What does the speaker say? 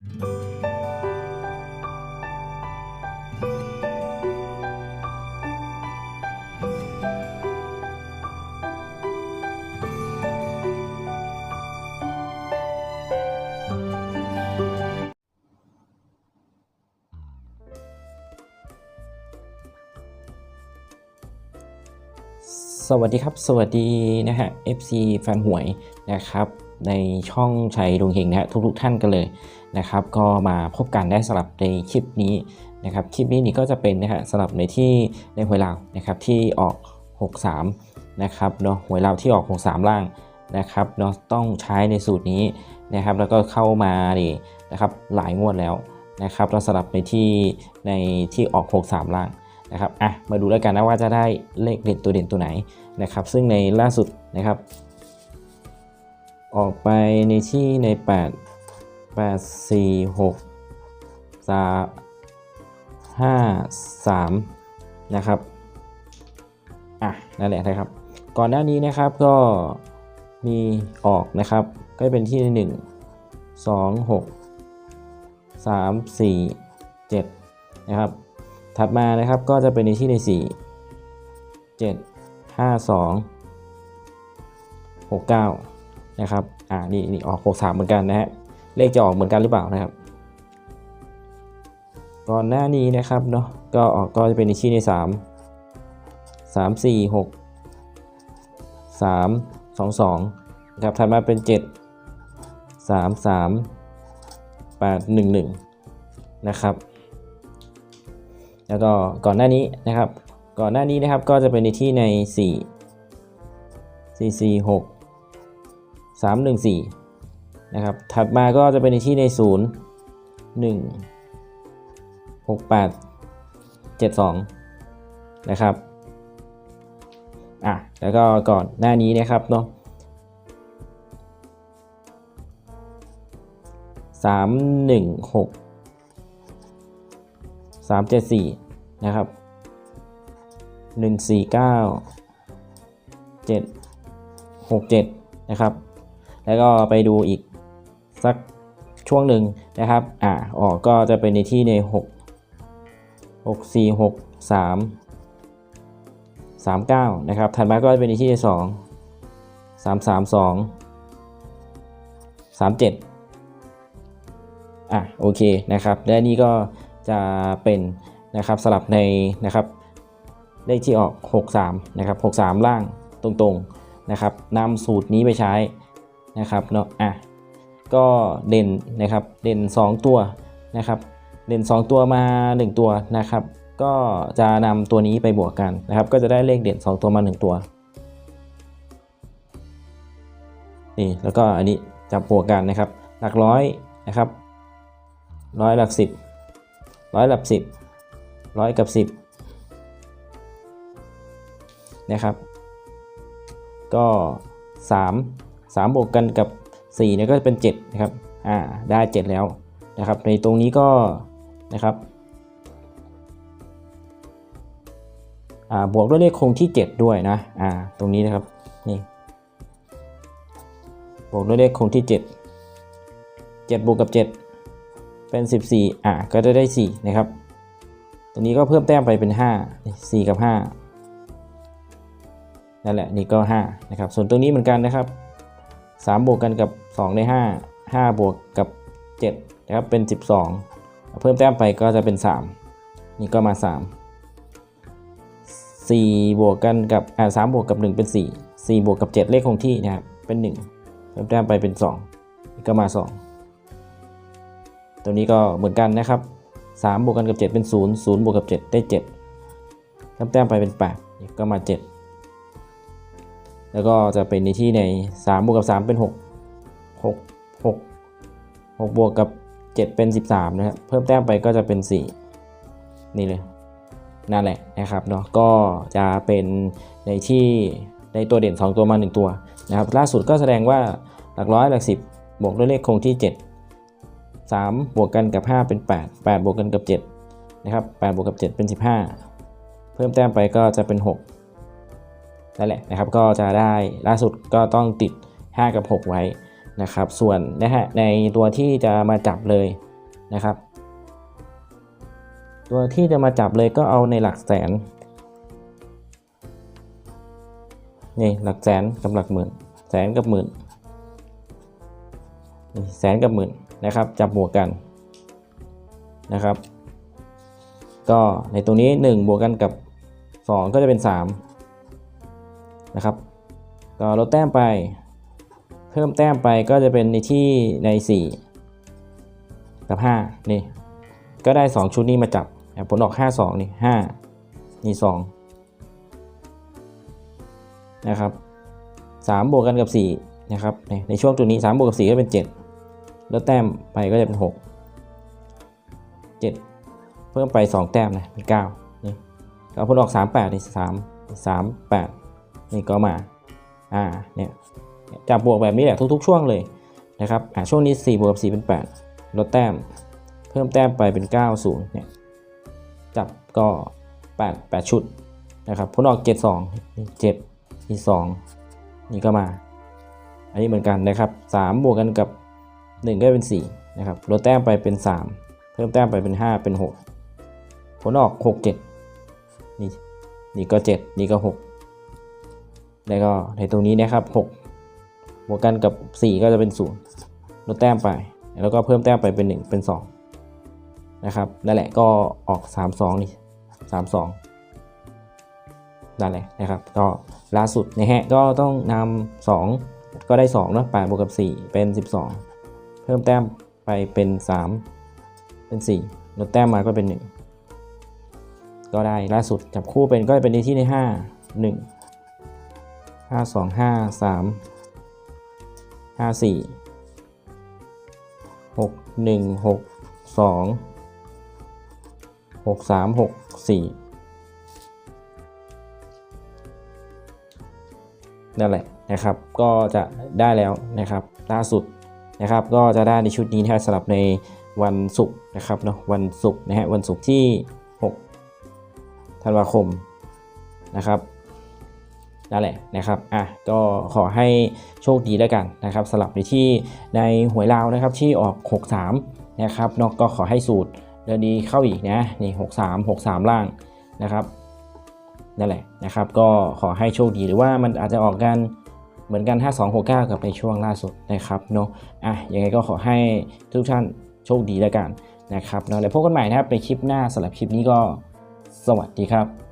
สวัสดีครับ สวัสดีนะฮะ FC แฟนหวยนะครับ ในช่องชัยดวงเฮงนะฮะทุกๆท่านกันเลย นะครับก็มาพบกันได้สำหรับในคลิปนี้นะครับคลิปนี้นี่ก็จะเป็นนะฮะสำหรับในที่ในหวยลานะครับที่ออก 63นะครับเนาะหวยลาที่ออก 63 ล่างนะครับเนาะต้องใช้ในสูตรนี้นะครับแล้วก็เข้ามานี่นะครับหลายงวดแล้วนะครับแล้วสำหรับในที่ในที่ออก 63 ล่างนะครับอะมาดูแล้วกันนะว่าจะได้เลขเด่นตัวเด่นตัวไหนนะครับ ซึ่งในล่าสุดนะครับ ออกไปในที่ใน 8 8 4 6 3 5 3นะครับอะนั่นแหละนะครับ ก่อนหน้านี้นะครับก็มีออกนะครับ ก็เป็นที่1 2 6 3 4 7นะครับ ถัดมานะครับก็จะเป็นในที่ใน4 7 5 2 6 9นะครับ อ่า นี่นี่ออก6 3เหมือนกันนะฮะ เลขจะออกเหมือนกันหรือเปล่านะครับ ก่อนหน้านี้นะครับเนาะก็ออกก็จะเป็นในที่ใน 3 3 4 6 3 2 2นะครับถัดมาเป็น 7 3 3 8 1 1นะครับ แล้วก็ก่อนหน้านี้นะครับ ก่อนหน้านี้นะครับก็จะเป็นในที่ใน 4 4 4 6 3 1 4 นะครับ ถัดมาก็จะเป็นในที่ใน 0 1 6 8 7 2 นะครับ อะ แล้วก็ก่อนหน้านี้นะครับเนาะสามหนึ่งหกสามเจ็ดสี่นะครับหนึ่งสี่เก้าเจ็ดหกเจ็ดนะครับ แล้วก็ไปดูอีก สักช่วงหนึ่งนะครับ อ่าออกก็จะเป็นในที่ในหกหกสี่หกสามสามเก้านะครับ ถัดมาก็จะเป็นในที่ในสองสามสามสองสามเจ็ดอะโอเคนะครับ และนี่ก็จะเป็นนะครับสลับในนะครับเลขที่ออก 63 นะครับ 63 ล่างตรงๆนะครับนำสูตรนี้ไปใช้นะครับเนาะอะ ก็เด่นนะครับเด่น 2 ตัวนะครับเด่น 2 ตัวมา 1 ตัวนะครับ ก็จะนำตัวนี้ไปบวกกันนะครับ ก็จะได้เลขเด่น 2 ตัวมา 1 ตัวนี่แล้วก็อันนี้จับบวกกันนะครับ หลักร้อยนะครับร้อยหลักสิบร้อยกับสิบร้อยกับสิบนะครับ ก็สามสามบวกกันกับ สี่เนี่ยก็จะเป็นเจ็ดนะครับอ่าได้เจ็ดแล้วนะครับ ในตรงนี้ก็นะครับอ่าบวกด้วยเลขคงที่ 7 ด้วยนะอ่าตรงนี้นะครับนี่บวกด้วยเลขคงที่ 7 7บวกกับ 7 เป็น 14อะก็จะได้ 4 นะครับ ตรงนี้ก็เพิ่มแต้มไปเป็น 5 4 กับ 5นั่นแหละนี่ก็ 5 นะครับ ส่วนตรงนี้เหมือนกันนะครับ 3 บวกกันกับ 2 ได้ 5 5 บวกกับ 7 นะครับ เป็น 12 เพิ่มแต้มไปก็จะเป็น 3 นี่ก็มา 3 4 บวกกันกับอ่า3บวกกับ 1 เป็น 4 4 บวกกับ 7 เลขคงที่นะครับ เป็น 1 เพิ่มแต้มไปเป็น 2 นี่ก็มา 2 ตัวนี้ก็เหมือนกันนะครับ 3 บวกกันกับ 7 เป็น 0 0 บวกกับ 7 ได้7ทำแต้มไปเป็น 8 นี่ก็มา 7 แล้วก็จะเป็นในที่ใน3บวกกับ 3 เป็น 6 6 6 6บวกกับ 7 เป็น 13 นะครับเพิ่มแต้มไปก็จะเป็น 4 นี่เลยนั่นแหละนะครับเนาะก็จะเป็นในที่ในตัวเด่น 2 ตัวมา 1 ตัวนะครับล่าสุดก็แสดงว่าหลักร้อยหลัก10 บวกด้วยเลขคงที่ 7 3 บวกกันกับ 5 เป็น 8 8 บวกกันกับ 7 นะครับ8บวกกับ 7 เป็น 15 เพิ่มแต้มไปก็จะเป็น 6 นั่นแหละนะครับก็จะได้ล่าสุดก็ต้องติด 5 กับ 6 ไว้นะครับ ส่วนนะฮะในตัวที่จะมาจับเลยนะครับ ตัวที่จะมาจับเลยก็เอาในหลักแสนนี่หลักแสนกับหลักหมื่น แสนกับหมื่นนี่แสนกับหมื่นนะครับ จับบวกกันนะครับ ก็ในตรงนี้ 1 บวกกันกับ 2 ก็จะเป็น 3 นะครับ ก็ลดแต้มไป เพิ่มแต้มไปก็จะเป็นในที่ใน 4 กับ 5 นี่ ก็ได้ 2 ชุดนี้มาจับผลออก 5 2 นี่ 5 นี่ 2 นะครับ 3 บวกกันกับ 4 นะครับ ในช่วงตัวนี้ 3 บวกกับ 4 ก็เป็น 7 แล้วแต้มไปก็จะเป็น 6 7 เพิ่มไป 2 แต้มนะเป็น9นี่ก็ผลออก 3 8 นี่ 3 3 8 นี่ก็มาอ่าเนี่ยจับบวกแบบนี้แหละทุกๆ ช่วงเลยนะครับอ่าช่วงนี้4บวกกับ4เป็น 8 ลดแต้ม เพิ่มแต้มไปเป็น 9 0เนี่ยจับก็ 8 8 ชุดนะครับผลออก7 2นี่7นี่2นี่ก็มา อันนี้เหมือนกันนะครับ 3 บวกกันกับ 1 ก็เป็น 4 นะครับ ลดแต้มไปเป็น 3 เพิ่มแต้มไปเป็น 5 เป็น 6 ผลออก 6 7 นี่นี่ก็ 7 นี่ก็ 6 แล้วก็ในตรงนี้นะครับ6บวกกันกับ 4 ก็จะเป็น0ลดแต้มไป แล้วก็เพิ่มแต้มไปเป็น 1 เป็น 2 นะครับนั่นแหละก็ออก 3 2 นี่ 3 2นั่นแหละนะครับ ก็ล่าสุดนะฮะก็ต้องนำ2 ก็ได้2เนาะ8บวกกับ 4 เป็น 12 เพิ่มแต้มไปเป็น 3 เป็น 4 ลดแต้มมาก็เป็น 1 ก็ได้ล่าสุดจับคู่เป็นก็เป็นในที่ใน5 1 5 2 5 3 5 4 6 1 6 2 6 3 6 4นั่นแหละนะครับ ก็จะได้แล้วนะครับล่าสุดนะครับ ก็จะได้ในชุดนี้นะครับสำหรับในวันศุกร์นะครับเนาะวันศุกร์นะฮะวันศุกร์ที่ 6 ธันวาคมนะครับ นั่นแหละนะครับอะก็ขอให้โชคดีแล้วกันนะครับสำหรับในที่ในหวยลาวนะครับที่ออก 63นะครับนาะก็ขอให้สูตรเดินดีเข้าอีกนะนี่63 63 ล่างนะครับนั่นแหละนะครับ ก็ขอให้โชคดีหรือว่ามันอาจจะออกกันเหมือนกัน 5269 กับในช่วงล่าสุดนะครับเนาะอะยังไงก็ขอให้ทุกท่านโชคดีแล้วกันนะครับเนาะแล้วพบกันใหม่นะครับในคลิปหน้าสำหรับคลิปนี้ก็สวัสดีครับ